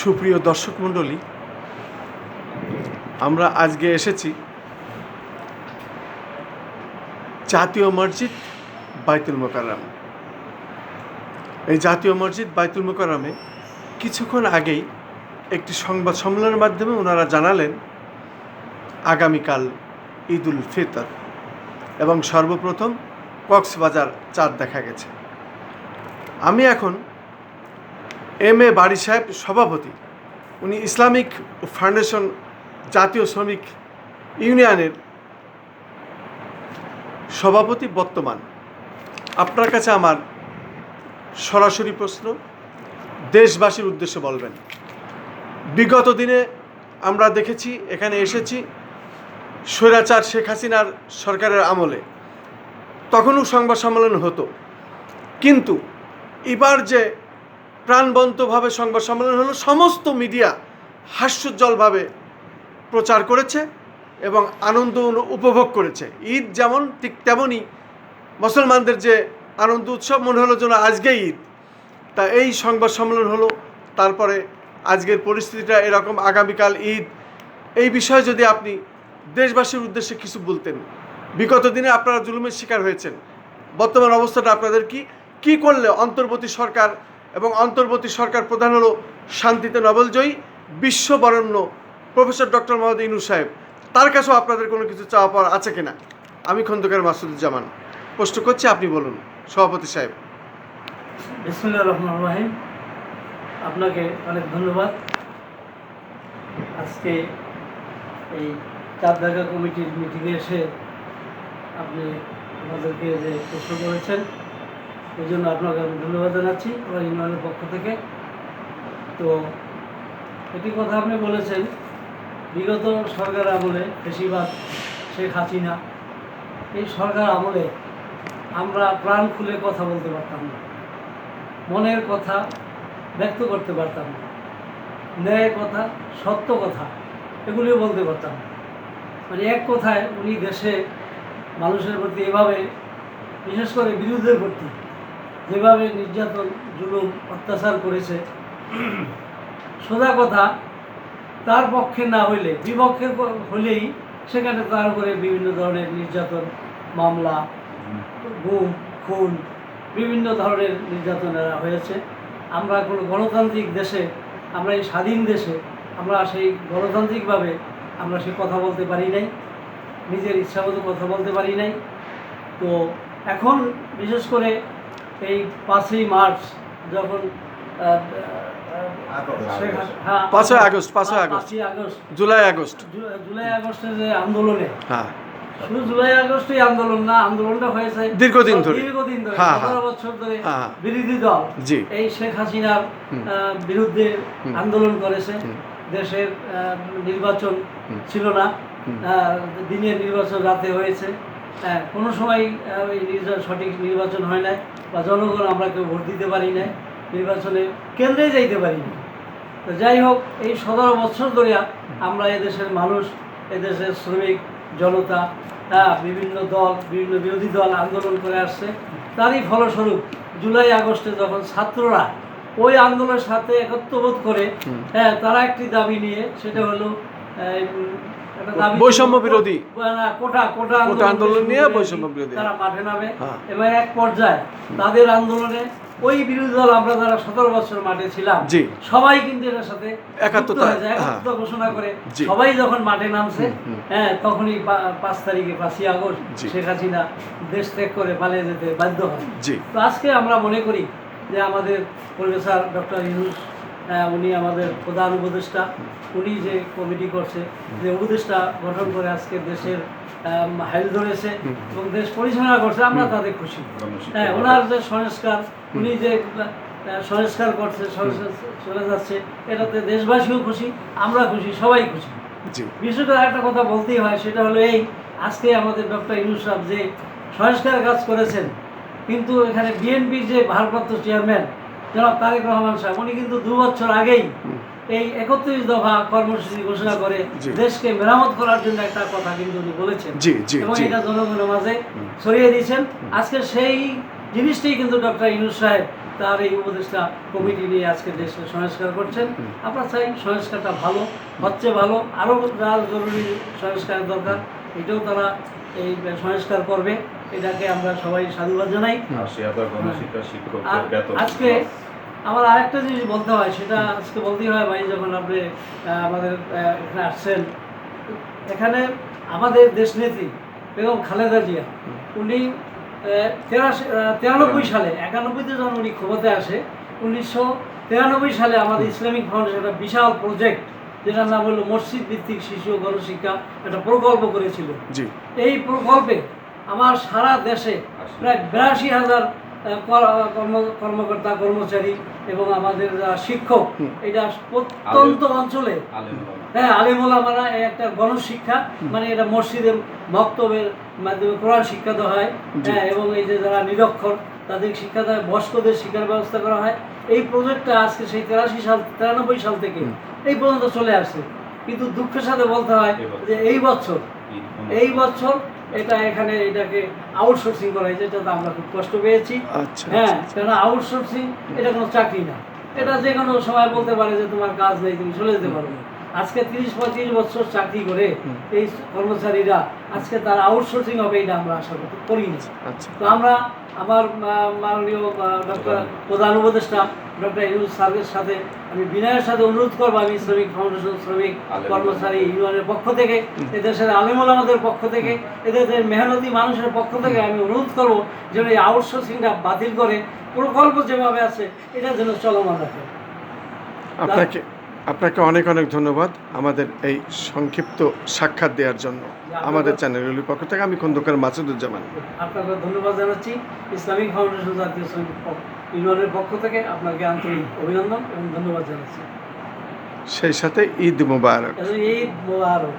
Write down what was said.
সুপ্রিয় দর্শক মণ্ডলী, আমরা আজকে এসেছি জাতীয় মসজিদ বাইতুল মোকাররম। এই জাতীয় মসজিদ বাইতুল মোকাররমে কিছুক্ষণ আগেই একটি সংবাদ সম্মেলনের মাধ্যমে ওনারা জানালেন, আগামীকাল ঈদুল ফিতর এবং সর্বপ্রথম কক্সবাজার চাঁদ দেখা গেছে। আমি এখন এম এ বাড়ি সাহেব সভাপতি। উনি ইসলামিক ফাউন্ডেশন জাতীয় শ্রমিক ইউনিয়নের সভাপতি বর্তমান। আপনার কাছে আমার সরাসরি প্রশ্ন, দেশবাসীর উদ্দেশ্যে বলবেন। বিগত দিনে আমরা দেখেছি, এখানে এসেছি স্বৈরাচার শেখ হাসিনার সরকারের আমলে। তখনও সংবাদ সম্মেলন হতো। কিন্তু এবার যে প্রাণবন্তভাবে সংবাদ সম্মেলন হলো। সমস্ত মিডিয়া হাস্যোজ্জ্বলভাবে প্রচার করেছে এবং আনন্দ উপভোগ করেছে। ঈদ যেমন, ঠিক তেমনই মুসলমানদের যে আনন্দ উৎসব, মনে হলো যেন আজকে ঈদ। তা এই সংবাদ সম্মেলন হলো, তারপরে আজকের পরিস্থিতিটা এরকম, আগামীকাল ঈদ। এই বিষয়ে যদি আপনি দেশবাসীর উদ্দেশ্যে কিছু বলতেন। বিগত দিনে আপনারা জুলুমের শিকার হয়েছেন। বর্তমান অবস্থাটা আপনাদের কি? কি করলে অন্তর্বর্তী সরকার এবং অন্তর্বর্তী সরকার প্রধান হলো শান্তিতে নোবেলজয়ী বিশ্ববরণ্য প্রফেসর ডক্টর মোহাম্মদ ইনু সাহেব। তার কাছেও আপনাদের কোনো কিছু চাওয়া পাওয়ার আছে কিনা? আমি খন্দকার মাসুদুজ্জামান। প্রশ্ন করছি, আপনি বলুন। সভাপতি সাহেব। বিসমুল্লাহ রহমান রাহিম। আপনাকে অনেক ধন্যবাদ। আজকে এই চার দেখা কমিটির মিটিংয়ে এসে আপনি আমাদেরকে যে প্রশ্ন করেছেন এই জন্য আপনাকে আমি ধন্যবাদ জানাচ্ছি আমার ইউনিয়নের পক্ষ থেকে। তো এটি কথা আপনি বলেছেন, বিগত সরকার আমলে বেশিরভাগ শেখ হাসিনা, এই সরকার আমলে আমরা প্রাণ খুলে কথা বলতে পারতাম না, মনের কথা ব্যক্ত করতে পারতাম না ন্যায় কথা, সত্য কথা এগুলিও বলতে পারতাম না। মানে এক কথায় উনি দেশে মানুষের প্রতি এভাবে, বিশেষ করে বিরোধীদের প্রতি যেভাবে নির্যাতন, জুলুম, অত্যাচার করেছে, সোজা কথা, তার পক্ষে না হইলে বিপক্ষের প- হলেই সেখানে তার উপরে বিভিন্ন ধরনের নির্যাতন, মামলা, গুম, খুন, বিভিন্ন ধরনের নির্যাতনেরা হয়েছে। আমরা কোনো গণতান্ত্রিক দেশে, আমরা এই স্বাধীন দেশে, আমরা সেই গণতান্ত্রিকভাবে আমরা সে কথা বলতে পারি নাই, নিজের ইচ্ছামতো কথা বলতে পারি নাই। তো এখন বিশেষ করে এই পাঁচই মার্চ যখন শেখ হাসি- হ্যাঁ, পাঁচই আগস্ট, পাঁচই আগস্ট। July August. জুলাই আগস্টের যে আন্দোলনে। হ্যাঁ। শুধু জুলাই আগস্টই আন্দোলন না আন্দোলনটা হয়েছে দীর্ঘদিন ধরে। দীর্ঘদিন ধরে হ্যাঁ, হ্যাঁ। বছর ধরে হ্যাঁ। বিরোধী দল এই শেখ হাসিনার আহ, বিরুদ্ধে আন্দোলন করেছে। দেশের আহ, নির্বাচন ছিল না। আহ, দিনের নির্বাচন রাতে হয়েছে। হ্যাঁ, কোনো সময় সঠিক নির্বাচন হয় নাই বা জনগণ আমরা কেউ ভোট দিতে পারি নাই নির্বাচনে কেন্দ্রে যাইতে পারি না তো যাই হোক এই সতেরো বছর ধরে আমরা এদেশের মানুষ এদেশের শ্রমিক জনতা হ্যাঁ বিভিন্ন দল বিভিন্ন বিরোধী দল আন্দোলন করে আসছে। তারই ফলস্বরূপ জুলাই আগস্টে যখন ছাত্ররা ওই আন্দোলনের সাথে একত্রবোধ করে হ্যাঁ তারা একটি দাবি নিয়ে সেটা হলো বৈষম্য বিরোধী। কোটা কোটা কোটা আন্দোলন নিয়ে বৈষম্য বিরোধী। তারা মাঠে নামে হ্যাঁ। এবং এক পর্যায়ে তাদের আন্দোলনে ওই বিরোধী দল আমরা যারা সতেরো বছর মাঠে ছিলাম জি। সবাই কিন্তু এটার সাথে একাত্মতা, হ্যাঁ। ঘোষণা করে সবাই যখন মাঠে নামছে। হ্যাঁ তখনই পাঁচ তারিখে পাঁচই আগস্ট। শেখ হাসিনা দেশ ত্যাগ করে পালিয়ে যেতে বাধ্য হয় তো আজকে আমরা মনে করি যে আমাদের প্রফেসর ডক্টর ইউনুস উনি আমাদের প্রধান উপদেষ্টা। উনি যে কমিটি করছে যে উপদেষ্টা গঠন করে আজকে দেশের হাইল ধরেছে এবং দেশ পরিচালনা করছে আমরা তাদের খুশি। হ্যাঁ ওনার যে সংস্কার উনি যে সংস্কার করছে চলে যাচ্ছে এটাতে দেশবাসীও খুশি আমরা খুশি সবাই খুশি। বিশেষ করে একটা কথা বলতেই হয় সেটা হলো এই আজকে আমাদের ডক্টর ইনুস সাহেব যে সংস্কার কাজ করেছেন কিন্তু এখানে বিএনপির যে ভারপ্রাপ্ত চেয়ারম্যান জনাব তারেক রহমান সাহেব উনি কিন্তু দু বছর আগেই এই একত্রিশ দফা কর্মসূচি ঘোষণা করে দেশকে মেরামত করার জন্য একটা কথা কিন্তু উনি বলেছেন। এবং এটা জনগণের মাঝে ছড়িয়ে দিয়েছেন। আজকে সেই জিনিসটাই কিন্তু ডক্টর ইনুস সাহেব তার এই উপদেষ্টা কমিটি নিয়ে আজকে দেশে সংস্কার করছেন। আমরা চাই সংস্কারটা ভালো হচ্ছে ভালো আরও যা জরুরি সংস্কারের দরকার। এটাও তারা এই সংস্কার করবে। এটাকে আমরা সবাই সাধুবাদ জানাই। আজকে আমার আরেকটা জিনিস বলতে হয় সেটা আজকে বলতেই হয় ভাই যখন আপনি আমাদের এখানে আসছেন। এখানে আমাদের দেশনেত্রী বেগম খালেদা জিয়া উনি তিরানব্বই সালে একানব্বইতে যখন উনি ক্ষমতায় আসে উনিশশো তিরানব্বই সালে আমাদের ইসলামিক ফাউন্ডেশন একটা বিশাল প্রজেক্ট যেটার নাম হলো মসজিদ ভিত্তিক শিশু ও গণশিক্ষা একটা প্রকল্প করেছিল এই প্রকল্পে আমার সারা দেশে প্রায় বিরাশি হাজার কর্মকর্তা কর্মচারী এবং আমাদের শিক্ষক এটা প্রত্যন্ত অঞ্চলে হ্যাঁ আলিমুলামারা একটা গণশিক্ষা মানে এটা মসজিদের বক্তব্যের মাধ্যমে কোরআন শিক্ষা দেওয়া হয়। হ্যাঁ এবং এই যে যারা নিরক্ষর তাদের শিক্ষা হয় বয়স্কদের শিক্ষার ব্যবস্থা করা হয়। এই প্রজেক্টটা আজকে সেই তেরাশি সাল তিরানব্বই সাল থেকে এই পর্যন্ত চলে আসছে। কিন্তু দুঃখের সাথে বলতে হয় যে এই বছর এই বছর এটা এখানে এটাকে আউটসোর্সিং করা হয়েছে এটাতে আমরা খুব কষ্ট পেয়েছি। আচ্ছা হ্যাঁ কেন আউটসোর্সিং এটা কোনো চাকরি না। এটা যে কোনো সময় বলতে পারে যে তোমার কাজ নেই তুমি চলে যেতে পারবে আজকে তিরিশ পঁয়ত্রিশ বছর চাকরি করে এই কর্মচারীরা আজকে তার আউটসোর্সিং হবে এটা আমরা আশা করি না। আচ্ছা। তো আমরা আমার মাননীয় ডক্টর প্রধান উপদেষ্টা ডক্টর ইউনুস স্যারের সাথে আমি বিনয়ের সাথে অনুরোধ করব আমি শ্রমিক ফাউন্ডেশন শ্রমিক কর্মচারী ইউনিয়নের পক্ষ থেকে এদেশের আলিমুল আমাদের পক্ষ থেকে এদের মেহনতি মানুষের পক্ষ থেকে আমি অনুরোধ করব যেন এই আউটসোর্সিংটা বাতিল করে প্রকল্প যেভাবে আছে এটা যেন চলমান রাখে। আপনাকে আপনাকে অনেক অনেক ধন্যবাদ আমাদের এই সংক্ষিপ্ত সাক্ষাৎ দেওয়ার জন্য আমাদের চ্যানেলগুলির পক্ষ থেকে। আমি খন্দকার মাসুদুজ্জামান। আপনাকে ধন্যবাদ জানাচ্ছি। ইসলামিক ফাউন্ডেশন জাতীয় ইউনিয়নের পক্ষ থেকে আপনাকে আন্তরিক অভিনন্দন এবং ধন্যবাদ জানাচ্ছি। সেই সাথে ঈদ মুবারক। ঈদ মোবারক।